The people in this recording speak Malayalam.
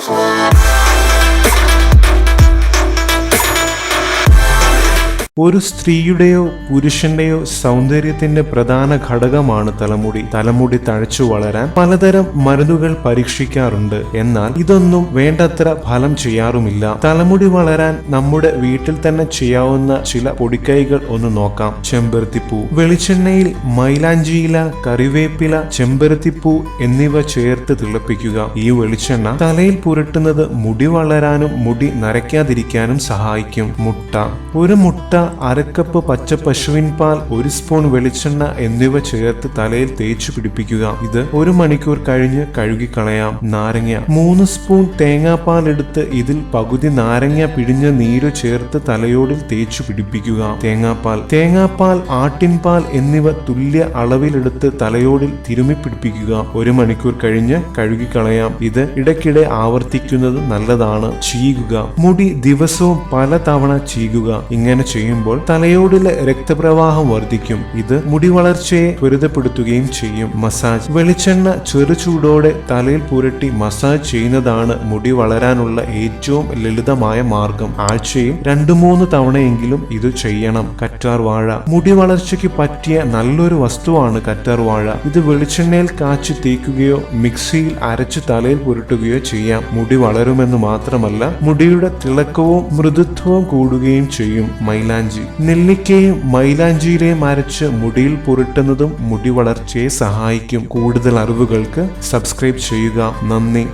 forever. ഒരു സ്ത്രീയുടെയോ പുരുഷന്റെയോ സൗന്ദര്യത്തിന്റെ പ്രധാന ഘടകമാണ് തലമുടി. തലമുടി തഴച്ചു വളരാൻ പലതരം മരുന്നുകൾ പരീക്ഷിക്കാറുണ്ട്. എന്നാൽ ഇതൊന്നും വേണ്ടത്ര ഫലം ചെയ്യാറുമില്ല. തലമുടി വളരാൻ നമ്മുടെ വീട്ടിൽ തന്നെ ചെയ്യാവുന്ന ചില പൊടിക്കൈകൾ ഒന്ന് നോക്കാം. ചെമ്പരത്തിപ്പൂ വെളിച്ചെണ്ണയിൽ മൈലാഞ്ചിയില കറിവേപ്പില ചെമ്പരത്തിപ്പൂ എന്നിവ ചേർത്ത് തിളപ്പിക്കുക. ഈ വെളിച്ചെണ്ണ തലയിൽ പുരട്ടുന്നത് മുടി വളരാനും മുടി നരയ്ക്കാതിരിക്കാനും സഹായിക്കും. മുട്ട. ഒരു മുട്ട അരക്കപ്പ് പച്ച പശുവിൻ പാൽ ഒരു സ്പൂൺ വെളിച്ചെണ്ണ എന്നിവ ചേർത്ത് തലയിൽ തേച്ചു പിടിപ്പിക്കുക. ഇത് ഒരു മണിക്കൂർ കഴിഞ്ഞ് കഴുകിക്കളയാം. നാരങ്ങ. മൂന്ന് സ്പൂൺ തേങ്ങാപ്പാൽ എടുത്ത് ഇതിൽ പകുതി നാരങ്ങ പിഴിഞ്ഞ നീര് ചേർത്ത് തലയോടിൽ തേച്ചു പിടിപ്പിക്കുക. തേങ്ങാപ്പാൽ. തേങ്ങാപ്പാൽ ആട്ടിൻപാൽ എന്നിവ തുല്യ അളവിലെടുത്ത് തലയോടിൽ തിരുമി പിടിപ്പിക്കുക. ഒരു മണിക്കൂർ കഴിഞ്ഞ് കഴുകിക്കളയാം. ഇത് ഇടയ്ക്കിടെ ആവർത്തിക്കുന്നത് നല്ലതാണ്. ചീകുക. മുടി ദിവസവും പല തവണ ചീകുക. ഇങ്ങനെ ചെയ്യുമ്പോൾ തലയോടിലെ രക്തപ്രവാഹം വർദ്ധിക്കും. ഇത് മുടി വളർച്ചയെ ത്വരിതപ്പെടുത്തുകയും ചെയ്യും. മസാജ്. വെളിച്ചെണ്ണ ചെറു ചൂടോടെ തലയിൽ പുരട്ടി മസാജ് ചെയ്യുന്നതാണ് മുടി വളരാനുള്ള ഏറ്റവും ലളിതമായ മാർഗം. ആഴ്ചയിൽ രണ്ടു മൂന്ന് തവണയെങ്കിലും ഇത് ചെയ്യണം. കറ്റാർ വാഴ. മുടി വളർച്ചയ്ക്ക് പറ്റിയ നല്ലൊരു വസ്തുവാണ് കറ്റാർ വാഴ. ഇത് വെളിച്ചെണ്ണയിൽ കാച്ചി തേക്കുകയോ മിക്സിയിൽ അരച്ച് തലയിൽ പുരട്ടുകയോ ചെയ്യാം. മുടി വളരുമെന്ന് മാത്രമല്ല മുടിയുടെ തിളക്കവും മൃദുത്വവും കൂടുകയും ചെയ്യും. മൈലാഞ്ചി. നെല്ലിക്കയും മൈലാഞ്ചിയിലെയും അരച്ച് മുടിയിൽ പുരട്ടുന്നതും മുടി വളർച്ചയെ സഹായിക്കും. കൂടുതൽ അറിവുകൾക്ക് സബ്സ്ക്രൈബ് ചെയ്യുക. നന്ദി.